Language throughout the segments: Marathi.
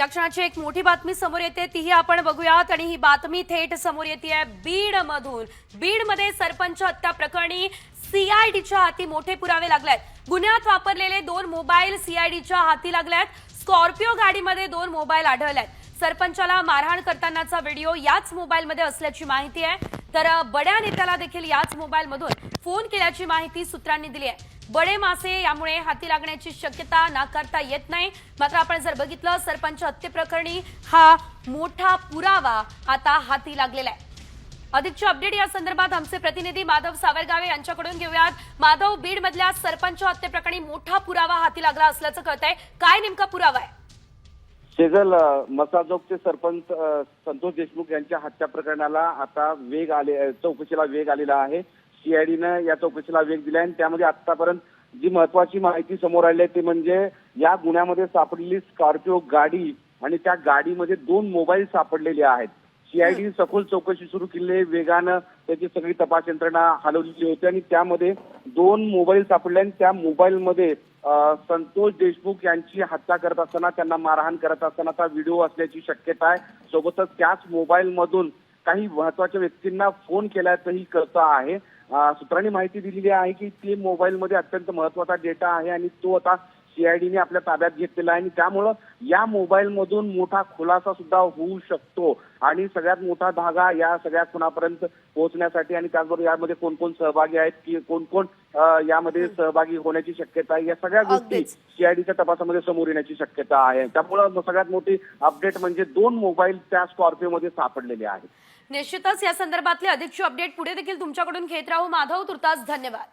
या क्षणाची एक मोठी बातमी समोर येते तीही आपण बघूयात आणि ही बातमी थेट समोर येते बीड मधून बीडमध्ये सरपंच हत्या प्रकरणी सीआयडीच्या हाती मोठे पुरावे लागलेत. गुन्ह्यात वापरलेले दोन मोबाईल सीआयडीच्या हाती लागल्यात स्कॉर्पिओ गाडीमध्ये दोन मोबाईल आढळल्यात सरपंचाला मारहाण करतानाचा व्हिडिओ याच मोबाईलमध्ये असल्याची माहिती आहे. तर बड्या नेत्याला देखील याच मोबाईलमधून फोन केल्याची माहिती सूत्रांनी दिली आहे. बडे मासे यामुळे हाती लागण्याची शक्यता नाकारता येत नाही. मात्र आपण जर बघितलं सरपंच हत्येप्रकरणी हा मोठा पुरावा आता हाती लागलेला आहे. अधिकची अपडेट या संदर्भात आमचे प्रतिनिधी माधव सावरगावे यांच्याकडून घेऊयात. माधव बीड मधल्या सरपंच हत्येप्रकरणी मोठा पुरावा हाती लागला असल्याचं कळत आहे काय नेमका पुरावा आहे? शेजल मसाजोगचे सरपंच संतोष देशमुख यांच्या हत्या प्रकरणाला आता वेग आले चौकशीला वेग आलेला आहे. सीआयडीनं या चौकशीला वेग दिला आणि त्यामध्ये आतापर्यंत जी महत्वाची माहिती समोर आली आहे ती म्हणजे या गुन्ह्यामध्ये सापडलेली स्कॉर्पिओ गाडी आणि त्या गाडीमध्ये दोन मोबाईल सापडलेले आहेत. सीआयडी सखोल चौकशी सुरू केली वेगानं त्याची सगळी तपास यंत्रणा हलवलेली होती आणि त्यामध्ये दोन मोबाईल सापडले आणि त्या मोबाईलमध्ये संतोष देशमुख यांची हत्या करत असताना त्यांना मारहाण करत असतानाचा व्हिडिओ असल्याची शक्यता आहे. सोबतच त्याच मोबाईल मधून काही महत्त्वाच्या व्यक्तींना फोन केल्याचंही कळतं आहे. सूत्रांनी माहिती दिलेली आहे की ते मोबाईलमध्ये अत्यंत महत्त्वाचा डेटा आहे आणि तो आता सीआयडीने आपल्या ताब्यात घेतलेला आहे आणि त्यामुळं या मोबाईल मधून मोठा खुलासा सुद्धा होऊ शकतो. आणि सगळ्यात मोठा धागा या सगळ्या खुनापर्यंत पोहोचण्यासाठी आणि त्याचबरोबर यामध्ये कोण कोण सहभागी आहेत की कोण कोण यामध्ये सहभागी होण्याची शक्यता आहे या सगळ्या गोष्टी. सीआयडीच्या तपासामध्ये समोर येण्याची शक्यता आहे. त्यामुळं सगळ्यात मोठी अपडेट म्हणजे दोन मोबाईल त्या स्कॉर्पिओमध्ये सापडलेले आहेत. निश्चितच या संदर्भातले अधिकची अपडेट पुढे देखील तुमच्याकडून घेत राहू. माधव तुर्तास धन्यवाद.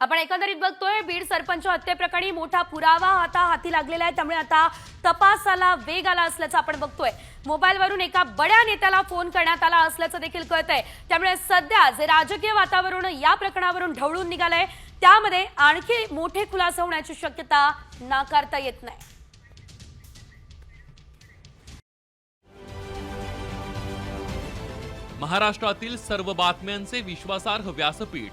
आपण एकंदरीत बघतोय बीड सरपंच हत्येप्रकरणी मोठा पुरावा आता हाती लागलेला आहे. त्यामुळे आता तपासाला वेग आला असल्याचं आपण बघतोय. मोबाईलवरून एका बड्या नेत्याला फोन करण्यात आला असल्याचं देखील कळतंय. त्यामुळे सध्या जे राजकीय वातावरण या प्रकरणावरून ढवळून निघालंय त्यामध्ये आणखी मोठे खुलासे होण्याची शक्यता नाकारता येत नाही. महाराष्ट्रातील सर्व बातम्यांचे विश्वासार्ह व्यासपीठ.